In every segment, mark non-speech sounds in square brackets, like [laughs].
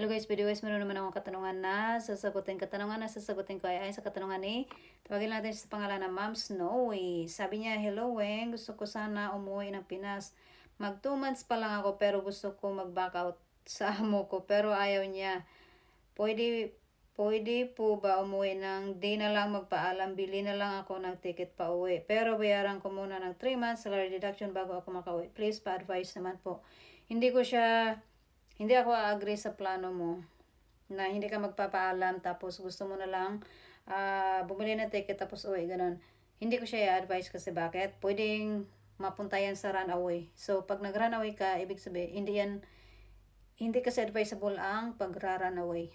Hello guys, video guys, meron naman akong katanungan na sasagutin. Katanungan na sasagutin ko ay ayon sa katanungan ni, tawagin natin sa pangalan na Ma'am Snowy. Sabi niya, hello Weng, gusto ko sana umuwi ng Pinas. Mag 2 months pa lang ako pero gusto ko mag-back out sa amo ko pero ayaw niya. Pwede, pwede po ba umuwi ng di na lang magpaalam, bili na lang ako ng ticket pa uwi. Pero bayaran ko muna ng 3 months salary deduction bago ako makauwi. Please pa-advise naman po. Hindi ko siya hindi ako agree sa plano mo na hindi ka magpapaalam tapos gusto mo na lang ah, bumili ng ticket tapos uwi, ganun. Hindi ko siya i-advise kasi bakit? Pwedeng mapunta yan sa runaway. So, pag nag-runaway ka, ibig sabihin, hindi yan, hindi kasi advisable ang pag-runaway.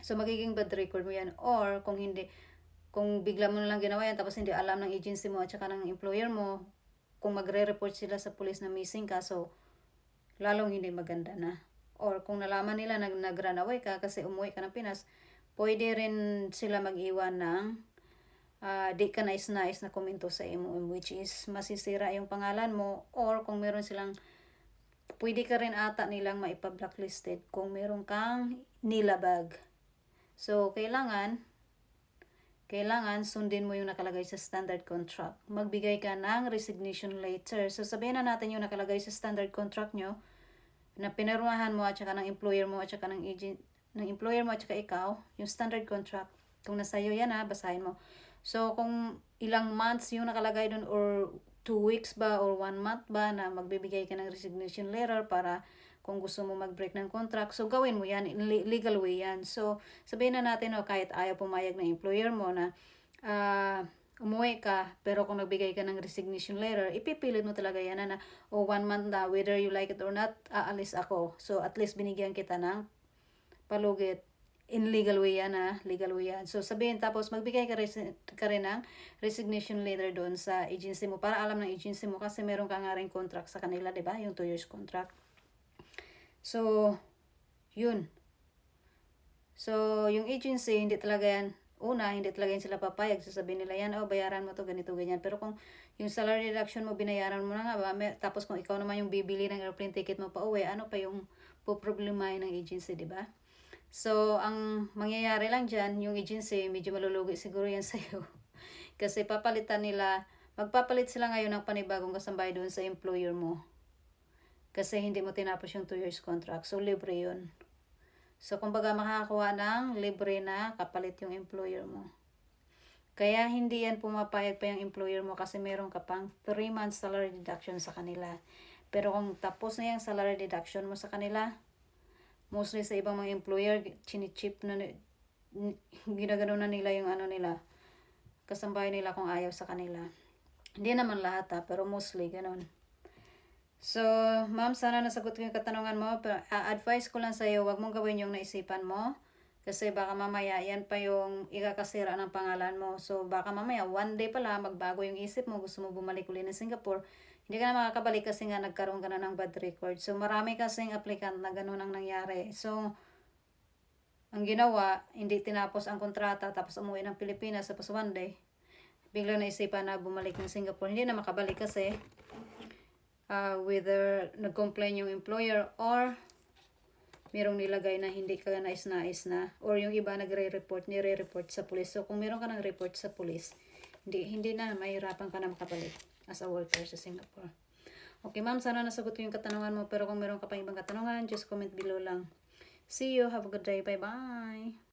So, magiging bad record mo yan. Or, kung hindi, kung bigla mo na lang ginawa yan, tapos hindi alam ng agency mo at saka ng employer mo, kung magre-report sila sa police na missing ka, so, lalong hindi maganda na. Or kung nalaman nila nag nag-run away ka kasi umuwi ka ng Pinas, pwede rin sila mag-iwan ng ah, di ka nais-nais na komento sa imo which is masisira yung pangalan mo or kung meron silang pwede ka rin ata nilang maipa-blacklisted kung meron kang nilabag. So, kailangan kailangan sundin mo yung nakalagay sa standard contract. Magbigay ka ng resignation letter. So, sabihin na natin yung nakalagay sa standard contract nyo na pinirmahan mo at saka ng employer mo at saka ng agent ng employer mo at saka ikaw, yung standard contract. Kung nasa iyo yan ha, basahin mo. So, kung ilang months yung nakalagay doon or two weeks ba or one month ba na magbibigay ka ng resignation letter para kung gusto mo mag-break ng contract. So, gawin mo yan. Legal way yan. So, sabihin na natin, no, kahit ayaw pumayag ng employer mo na ah, umuwi ka, pero kung nagbigay ka ng resignation letter, ipipilit mo talaga yan na, na o one month na, whether you like it or not, aalis ako. So, at least binigyan kita ng palugit in legal way yan ha, legal way yan. So sabihin tapos magbigay ka, resi- ka rin ng resignation letter doon sa agency mo para alam ng agency mo kasi meron ka nga rin contract sa kanila, 'di ba? Yung 2 years contract. So yun. So yung agency hindi talaga yan una, hindi talaga yan sila papayag. Sasabihin nila yan, oh, bayaran mo to, ganito, ganyan. Pero kung yung salary reduction mo, binayaran mo na nga ba, may- tapos kung ikaw naman yung bibili ng airplane ticket mo pa uwi, ano pa yung poproblemahin ng agency, di ba? So, ang mangyayari lang dyan, yung agency, medyo malulugi siguro yan [laughs] sa'yo. Kasi papalitan nila, magpapalit sila ngayon ng panibagong kasambay doon sa employer mo. Kasi hindi mo tinapos yung 2 years contract. So, libre yun. So, kumbaga makakakuha ng libre na kapalit yung employer mo. Kaya hindi yan pumapayag pa yung employer mo kasi meron ka pang 3 months salary deduction sa kanila. Pero kung tapos na yung salary deduction mo sa kanila, mostly sa ibang mga employer, chinichip na, [laughs] ginagano na nila yung ano nila, kasambahay nila kung ayaw sa kanila. Hindi naman lahat ha, pero mostly ganun. So, ma'am, sana nasagot ko yung katanungan mo. Pero a-advise ko lang sa'yo, wag mong gawin yung naisipan mo. Kasi baka mamaya, yan pa yung ikakasira ng pangalan mo. So, baka mamaya, one day pala, magbago yung isip mo. Gusto mo bumalik ulit ng Singapore. Hindi ka na makakabalik kasi nga nagkaroon ka na ng bad record. So, marami kasing applicant na ganun ang nangyari. So, ang ginawa, hindi tinapos ang kontrata tapos umuwi ng Pilipinas tapos one day, bigla naisipan na bumalik ng Singapore. Hindi na makabalik kasi uh, whether nag-complain yung employer or merong nilagay na hindi ka nais-nais na or yung iba nagre-report, nire-report sa police. So, kung meron ka ng report sa police, hindi, hindi na, mahirapan ka na makabalik as a worker sa Singapore. Okay, ma'am, sana nasagot ko yung katanungan mo. Pero kung meron ka pa ibang katanungan, just comment below lang. See you. Have a good day. Bye-bye.